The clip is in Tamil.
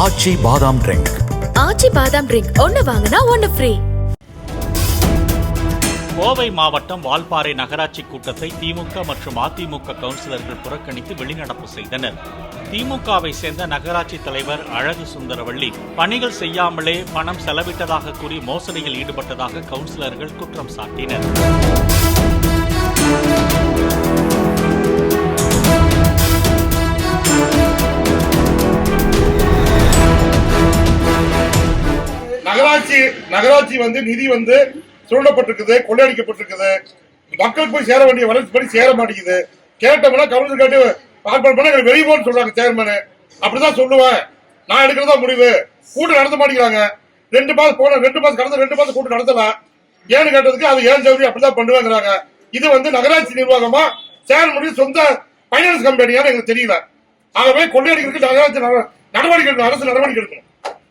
ஆச்சி பாதாம் ட்ரிங்க் ஆச்சி பாதாம் ட்ரிங்க் ஒன்னு வாங்கினா ஒன்னு ஃப்ரீ கோவை மாவட்டம் வால்பாறை நகராட்சி கூட்டத்தை திமுக மற்றும் அதிமுக கவுன்சிலர்கள் புறக்கணித்து வெளிநடப்பு செய்தனர். திமுகவை சேர்ந்த நகராட்சி தலைவர் அழகு சுந்தரவள்ளி பணிகள் செய்யாமலே பணம் செலவிட்டதாக கூறி மோசடியில் ஈடுபட்டதாக கவுன்சிலர்கள் குற்றம் சாட்டினர். நகராட்சி நகராட்சி வந்து நிதி வந்து சுருண்டப்பட்டிருக்குது கொள்ளையடிக்கப்பட்டிருக்குது. மக்களுக்கு போய் சேர வேண்டிய வளர்ச்சி படி சேர மாட்டேங்குது. கேட்டோம்னா கவுன்சில் கேட்டு பார்ப்பன் பண்ண எங்களுக்கு வெளியே போன்னு சொல்றாங்க சேர்மனு அப்படிதான் சொல்லுவேன். நான் எடுக்கிறதா முடிவு. கூட்டம் நடத்த மாட்டேங்கிறாங்க. ரெண்டு மாசம் போன ரெண்டு மாசம் கடந்த ரெண்டு மாசம் கூட்டம் நடத்தலாம் ஏன்னு கேட்டதுக்கு அது ஏன் சௌரி அப்படிதான் பண்ணுவாங்கிறாங்க. இது வந்து நகராட்சி நிர்வாகமா சேர்மனுடைய சொந்த பைனான்ஸ் கம்பெனியான்னு எங்களுக்கு தெரியல. ஆகவே கொள்ளையடிக்கிறதுக்கு நகராட்சி நட- நடவடிக்கை அரசு நடவடிக்கை எடுக்கணும்.